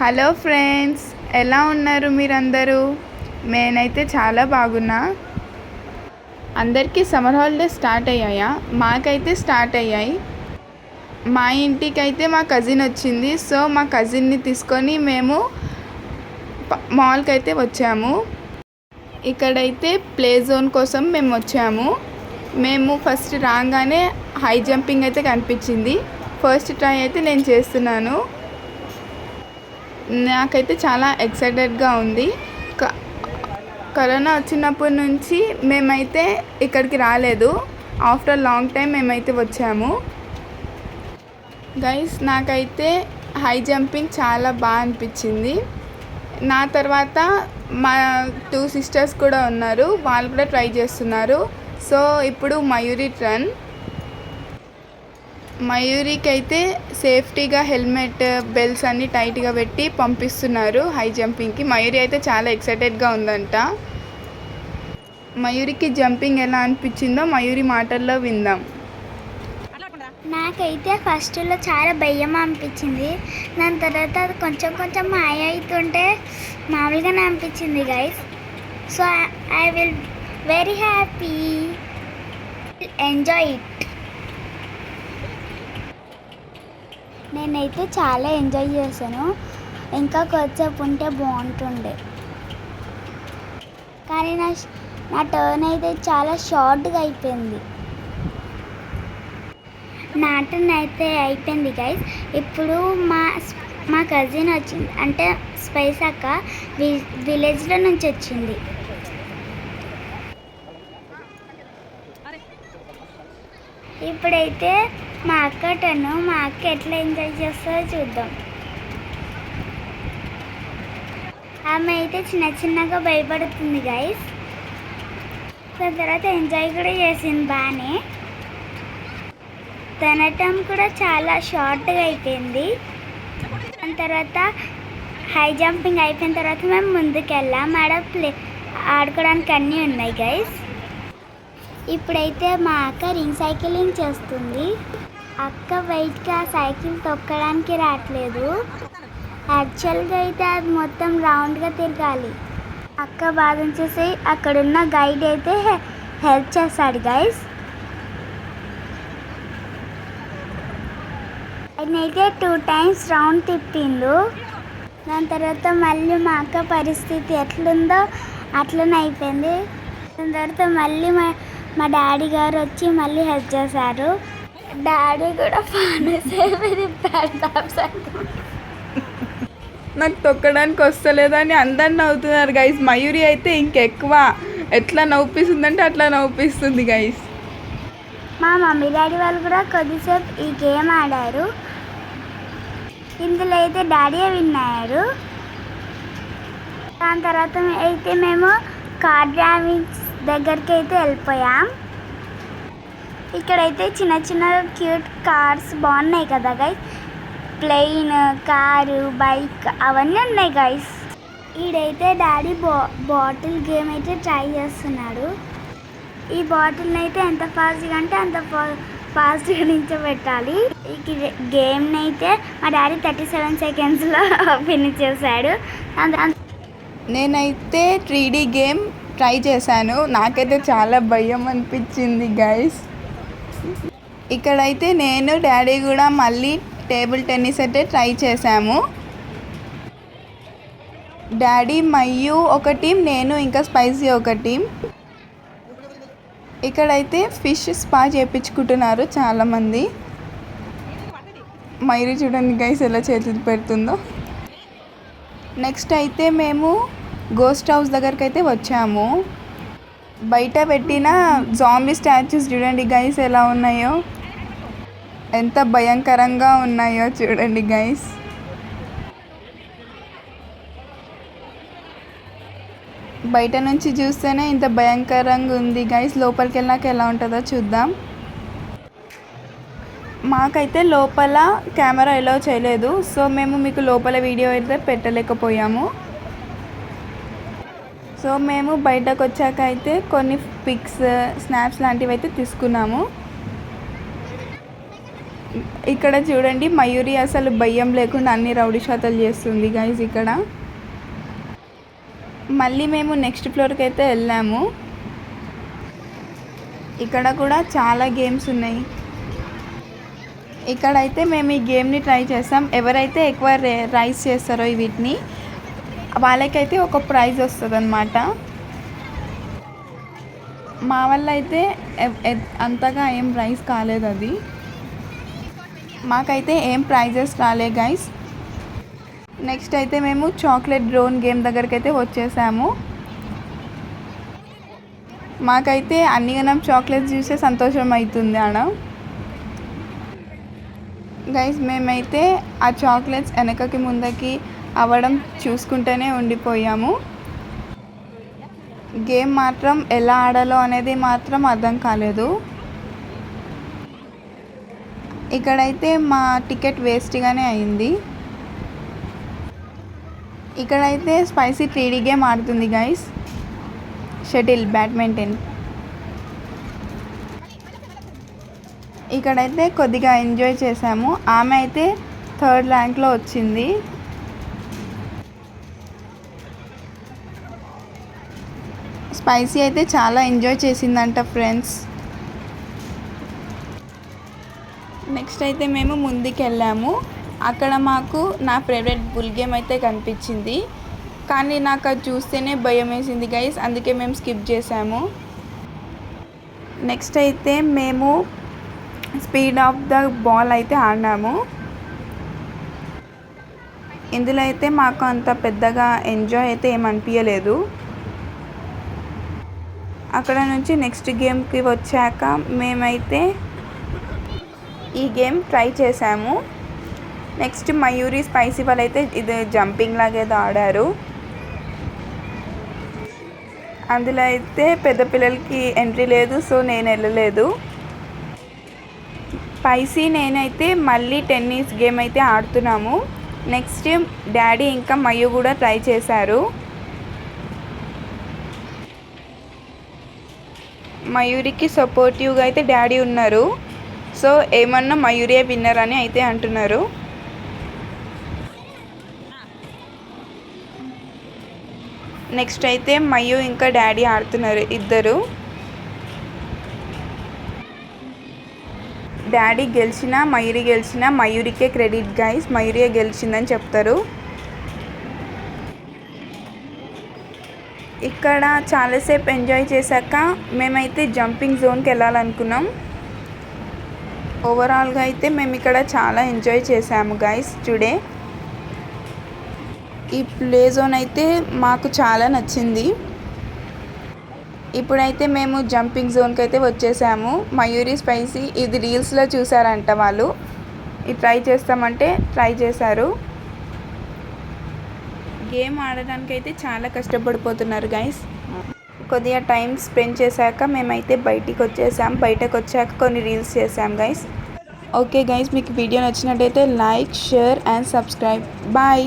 Hello friends ఎలా ఉన్నారు మీరందరూ? నేనైతే చాలా బాగున్నా. అందరికీ సమ్మర్ హాలిడేస్ స్టార్ట్ అయ్యాయా? మాకైతే స్టార్ట్ అయ్యాయి. మా ఇంటికి అయితే మా కజిన్ వచ్చింది. సో మా కజిన్ని తీసుకొని మేము మాల్కి అయితే వచ్చాము. ఇక్కడైతే ప్లే జోన్ కోసం మేము వచ్చాము. మేము ఫస్ట్ రాగానే హై జంపింగ్ అయితే కనిపించింది. ఫస్ట్ ట్రై అయితే నేను చేస్తున్నాను. నాకైతే చాలా ఎక్సైటెడ్గా ఉంది. క- కరోనా వచ్చినప్పటి నుంచి మేమైతే ఇక్కడికి రాలేదు. ఆఫ్టర్ లాంగ్ టైం మేమైతే వచ్చాము. గైస్ నాకైతే హై జంపింగ్ చాలా బాగా అనిపించింది. నా తర్వాత మా టూ సిస్టర్స్ కూడా ఉన్నారు. వాళ్ళు కూడా ట్రై చేస్తున్నారు. సో ఇప్పుడు మయూరి రన్. మయూరికి అయితే సేఫ్టీగా హెల్మెట్ బెల్ట్స్ అన్ని టైట్గా పెట్టి పంపిస్తున్నారు హై జంపింగ్కి. మయూరి అయితే చాలా ఎక్సైటెడ్గా ఉందంట. మయూరికి జంపింగ్ ఎలా అనిపించిందో మయూరి మాటల్లో విందాం. నాకైతే ఫస్ట్లో చాలా భయం అనిపించింది. దాని తర్వాత అది కొంచెం కొంచెం మాయ అవుతుంటే మామూలుగానే అనిపించింది guys so I will very happy enjoy it నేనైతే చాలా ఎంజాయ్ చేశాను. ఇంకా కొద్దిసేపు ఉంటే బాగుంటుండే. కానీ నా నా టర్న్ అయితే చాలా షార్ట్గా అయిపోయింది. నా టర్న్ అయితే అయిపోయింది గైస్ ఇప్పుడు మా మా కజిన్ వచ్చింది. అంటే స్పైస్ అక్క వి విలేజ్లో నుంచి వచ్చింది. ఇప్పుడైతే మా అక్క టను మా అక్క ఎట్లా ఎంజాయ్ చేస్తుందో చూద్దాం. ఆమె అయితే చిన్న చిన్నగా భయపడుతుంది గైస్ దాని తర్వాత ఎంజాయ్ కూడా చేసింది బాగానే తినటం కూడా చాలా షార్ట్గా అయిపోయింది. దాని తర్వాత హై జంపింగ్ అయిపోయిన తర్వాత మేము ముందుకెళ్ళాం. ఆడ ప్లే ఆడుకోవడానికి అన్నీ ఉన్నాయి గైస్ ఇప్పుడైతే మా అక్క రింగ్ సైకిలింగ్ చేస్తుంది. అక్క వెయిట్కి ఆ సైకిల్ తొక్కడానికి రావట్లేదు. యాక్చువల్గా అయితే అది మొత్తం రౌండ్గా తిరగాలి. అక్క బాధ చేసి అక్కడున్న గైడ్ అయితే హెల్ప్ చేస్తాడు గైస్ అయితే టూ టైమ్స్ రౌండ్ తిప్పిండు. దాని తర్వాత మళ్ళీ మా అక్క పరిస్థితి ఎట్లుందో అట్లనే అయిపోయింది. దాని తర్వాత మళ్ళీ మా మా డాడీ గారు వచ్చి మళ్ళీ హెల్ప్ చేశారు. డాడీ కూడా. నాకు తొక్కడానికి వస్తలేదని అందరు నవ్వుతున్నారు గైస్ మయూరి అయితే ఇంకెక్కువ. ఎట్లా నవ్వుపిస్తుందంటే అట్లా నవ్వుపిస్తుంది గైస్ మా మమ్మీ డాడీ వాళ్ళు కూడా కొద్దిసేపు ఈ గేమ్ ఆడారు. ఇందులో అయితే డాడీ విన్నారు దాని తర్వాత అయితే మేము కార్ డ్రైవింగ్ దగ్గరికి అయితే వెళ్ళిపోయాం. ఇక్కడైతే చిన్న చిన్న క్యూట్ కార్స్ బాగున్నాయి కదా గైస్ ప్లెయిన్ కారు బైక్ అవన్నీ ఉన్నాయి గైస్ ఈడైతే డాడీ బా బాటిల్ గేమ్ అయితే ట్రై చేస్తున్నాడు. ఈ బాటిల్ని అయితే ఎంత ఫాస్ట్గా అంటే అంత ఫాస్ట్గా నించబెట్టాలి ఈ గేమ్ని అయితే మా డాడీ థర్టీ సెవెన్ సెకండ్స్లో ఫినిష్ చేశాడు. నేనైతే త్రీ గేమ్ ట్రై చేశాను. నాకైతే చాలా భయం అనిపించింది గైస్ ఇక్కడైతే నేను డాడీ కూడా మళ్ళీ టేబుల్ టెన్నిస్ అయితే ట్రై చేశాము. డాడీ మయ్యు ఒక టీం నేను ఇంకా స్పైసీ ఒక టీం. ఇక్కడైతే ఫిష్ స్పా చేయించుకుంటున్నారు చాలామంది. మైరి చూడండి గైస్ ఎలా చేతులు పెడుతుందో. నెక్స్ట్ అయితే మేము గోస్ట్ హౌస్ దగ్గరికి అయితే వచ్చాము. బయట పెట్టిన జాంబీ స్టాచ్యూస్ చూడండి గైస్ ఎలా ఉన్నాయో. ఎంత భయంకరంగా ఉన్నాయో చూడండి గైస్ బయట నుంచి చూస్తేనే ఇంత భయంకరంగా ఉంది గైస్ లోపలికి వెళ్ళాక ఎలా ఉంటుందో చూద్దాం. మాకైతే లోపల కెమెరా ఎలో చేయలేదు. సో మేము మీకు లోపల వీడియో అయితే పెట్టలేకపోయాము. సో మేము బయటకు వచ్చాక అయితే కొన్ని పిక్స్ స్నాప్స్ లాంటివి అయితే తీసుకున్నాము. ఇక్కడ చూడండి మయూరి అసలు భయం లేకుండా అన్ని రౌడీ షాతలు చేస్తుంది గైజ్ ఇక్కడ. మళ్ళీ మేము నెక్స్ట్ ఫ్లోర్కి అయితే వెళ్ళాము. ఇక్కడ కూడా చాలా గేమ్స్ ఉన్నాయి. ఇక్కడైతే మేము ఈ గేమ్ని ట్రై చేస్తాం. ఎవరైతే ఎక్కువ రైస్ చేస్తారో వీటిని వాళ్ళకైతే ఒక ప్రైజ్ వస్తుంది అనమాట మా వల్ల అయితే ఎ- అంతగా ఏం ప్రైజ్ కాలేదు అది. మాకైతే ఏం ప్రైజెస్ రాలే గైస్. నెక్స్ట్ అయితే మేము చాక్లెట్ డ్రోన్ గేమ్ దగ్గరికి అయితే వచ్చేసాము. మాకైతే అన్ని గనం చాక్లెట్స్ చూసే సంతోషం అవుతుంది ఆడ గైస్ మేమైతే ఆ చాక్లెట్స్ వెనకకి ముందకి అవ్వడం చూసుకుంటూనే ఉండిపోయాము. గేమ్ మాత్రం ఎలా ఆడాలో అనేది మాత్రం అర్థం కాలేదు. ఇక్కడైతే మా టికెట్ వేస్ట్గానే అయింది. ఇక్కడైతే స్పైసీ త్రీడీ గేమ్ ఆడుతుంది గైస్. Shuttle badminton. ఇక్కడైతే కొద్దిగా ఎంజాయ్ చేసాము. ఆమె అయితే థర్డ్ ర్యాంక్లో వచ్చింది. స్పైసీ అయితే చాలా ఎంజాయ్ చేసిందంట ఫ్రెండ్స్. నెక్స్ట్ అయితే మేము ముందుకెళ్ళాము. అక్కడ మాకు నా ఫేవరెట్ బుల్ గేమ్ అయితే కనిపించింది. కానీ నాకు అది చూస్తేనే భయం వేసింది గైస్ అందుకే మేము స్కిప్ చేసాము. నెక్స్ట్ అయితే మేము స్పీడ్ ఆఫ్ ద బాల్ అయితే ఆడినాము. ఇందులో అయితే మాకు అంత పెద్దగా ఎంజాయ్ అయితే ఏమనిపించలేదు అక్కడ నుంచి నెక్స్ట్ గేమ్కి వచ్చాక మేమైతే ఈ గేమ్ ట్రై చేసాము. నెక్స్ట్ మయూరి స్పైసీ వాళ్ళు అయితే ఇది జంపింగ్ లాగా ఆడారు. అందులో అయితే పెద్ద పిల్లలకి ఎంట్రీ లేదు సో నేను వెళ్ళలేదు. స్పైసీ నేనైతే మళ్ళీ టెన్నిస్ గేమ్ అయితే ఆడుతున్నాము. నెక్స్ట్ డాడీ ఇంకా మయూ కూడా ట్రై చేశారు. మయూరికి సపోర్టివ్గా అయితే డాడీ ఉన్నారు. సో ఏమన్నా మయూరియే విన్నర్ అని అయితే అంటున్నారు. నెక్స్ట్ అయితే మయూ ఇంకా డాడీ ఆడుతున్నారు ఇద్దరు. డాడీ గెలిచినా మయూరి గెలిచినా మయూరికే క్రెడిట్ గైస్ మయూరియే గెలిచిందని చెప్తారు. ఇక్కడ చాలాసేపు ఎంజాయ్ చేశాక మేమైతే జంపింగ్ జోన్కి వెళ్ళాలనుకున్నాం. ఓవరాల్గా అయితే మేము ఇక్కడ చాలా ఎంజాయ్ చేసాము గైస్ టుడే ఈ ప్లే జోన్ అయితే మాకు చాలా నచ్చింది. ఇప్పుడైతే మేము జంపింగ్ జోన్కి అయితే వచ్చేసాము. మయూరి స్పైసీ ఇది రీల్స్లో చూసారంట వాళ్ళు. ఇది ట్రై చేస్తామంటే ట్రై చేశారు. గేమ్ ఆడడానికి అయితే చాలా కష్టపడిపోతున్నారు గైస్ కొద్దిగా టైం స్పెండ్ చేశాక మేమైతే బయటికి వచ్చేసాం. బయటకు వచ్చాక కొన్ని రీల్స్ చేసాం గైస్ ఓకే గైస్ మీకు వీడియో నచ్చినట్టయితే like share and subscribe. Bye.